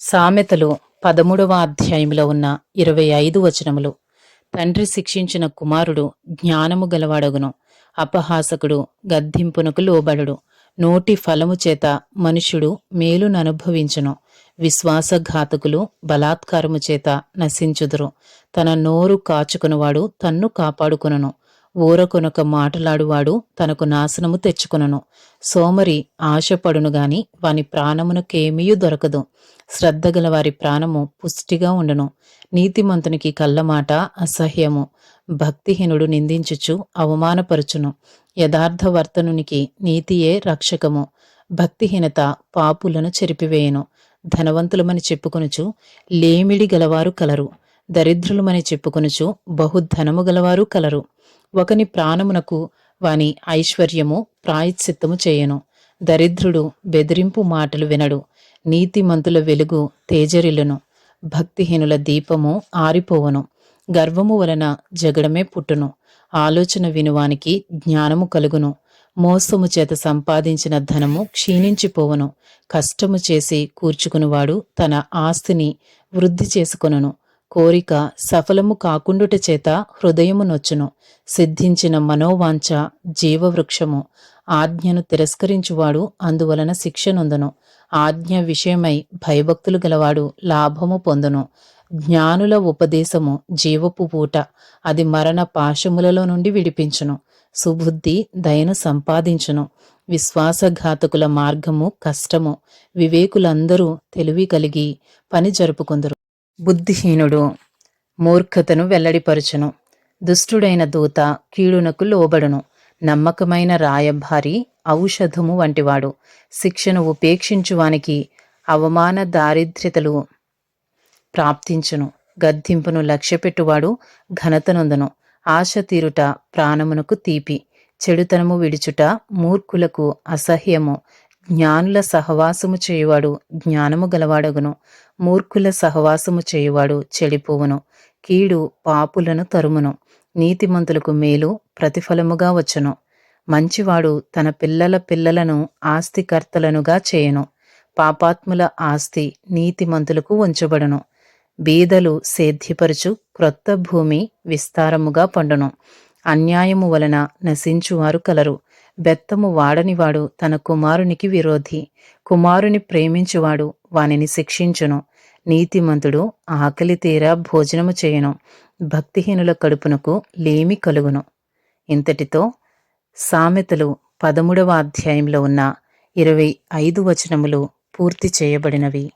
సామెతలు పదమూడవ అధ్యాయంలో ఉన్న ఇరవై ఐదు వచనములు. తండ్రి శిక్షించిన కుమారుడు జ్ఞానము గలవాడగును. అపహాసకుడు గద్దింపునకు లోబడుడు. నోటి ఫలము చేత మనుష్యుడు మేలుననుభవించును విశ్వాసఘాతకులు బలాత్కారము చేత నశించుదురు. తన నోరు కాచుకునివాడు తన్ను కాపాడుకొనును. ఊరకొనొక మాటలాడువాడు తనకు నాశనము తెచ్చుకొనును. సోమరి ఆశపడును గాని వాని ప్రాణమునకేమీయూ దొరకదు. శ్రద్ధగల వారి ప్రాణము పుష్టిగా ఉండును. నీతిమంతునికి కళ్ళమాట అసహ్యము. భక్తిహీనుడు నిందించుచు అవమానపరుచును. యథార్థవర్తనునికి నీతియే రక్షకము. భక్తిహీనత పాపులను చెరిపివేయును. ధనవంతులమని చెప్పుకొనుచు లేమిడి గలవారు కలరు. దరిద్రులమని చెప్పుకొనుచు బహుధనము గలవారు కలరు. ఒకని ప్రాణమునకు వాని ఐశ్వర్యము ప్రాయశ్చిత్తము చేయను. దరిద్రుడు బెదిరింపు మాటలు వినడు. నీతిమంతుల వెలుగు తేజరిల్లును. భక్తిహీనుల దీపము ఆరిపోవను. గర్వము వలన జగడమే పుట్టును. ఆలోచన వినువానికి జ్ఞానము కలుగును. మోసము చేత సంపాదించిన ధనము క్షీణించిపోవను. కష్టము చేసి కూర్చుకునివాడు తన ఆస్తిని వృద్ధి చేసుకొనును. కోరిక సఫలము కాకుండుట చేత హృదయము నొచ్చును. సిద్ధించిన మనోవాంఛ జీవవృక్షము. ఆజ్ఞను తిరస్కరించువాడు అందువలన శిక్షనొందును ఆజ్ఞ విషయమై భయభక్తులు గలవాడు లాభము పొందును. జ్ఞానుల ఉపదేశము జీవపు పూట. అది మరణ పాశములలో నుండి విడిపించును. సుబుద్ధి దయను సంపాదించును. విశ్వాసఘాతకుల మార్గము కష్టము. వివేకులందరూ తెలివి కలిగి పని జరుపుకుందరు. బుద్ధిహీనుడు మూర్ఖతను వెల్లడిపరచును. దుష్టుడైన దూత కీడునకు లోబడును. నమ్మకమైన రాయభారి ఔషధము వంటివాడు. శిక్షను ఉపేక్షించువానికి అవమాన దారిద్ర్యతలు ప్రాప్తించును. గద్దింపును లక్ష్యపెట్టువాడు ఘనతనొందును. ఆశ తీరుట ప్రాణమునకు తీపి. చెడుతనము విడుచుట మూర్ఖులకు అసహ్యము. జ్ఞానుల సహవాసము చేయువాడు జ్ఞానము గలవాడగును. మూర్ఖుల సహవాసము చేయువాడు చెడిపోవును. కీడు పాపులను తరుమును. నీతిమంతులకు మేలు ప్రతిఫలముగా వచ్చును. మంచివాడు తన పిల్లల పిల్లలను ఆస్తికర్తలనుగా చేయను. పాపాత్ముల ఆస్తి నీతిమంతులకు ఉంచబడును బీదలు సేద్యపరుచు క్రొత్త భూమి విస్తారముగా పండును. అన్యాయము వలన నశించువారు కలరు. బెత్తము వాడనివాడు తన కుమారునికి విరోధి. కుమారుని ప్రేమించువాడు వానిని శిక్షించును. నీతిమంతుడు ఆకలి తీరా భోజనము చేయను. భక్తిహీనుల కడుపునకు లేమి కలుగును. ఇంతటితో సామెతలు పదమూడవ అధ్యాయంలో ఉన్న ఇరవై ఐదు వచనములు పూర్తి చేయబడినవి.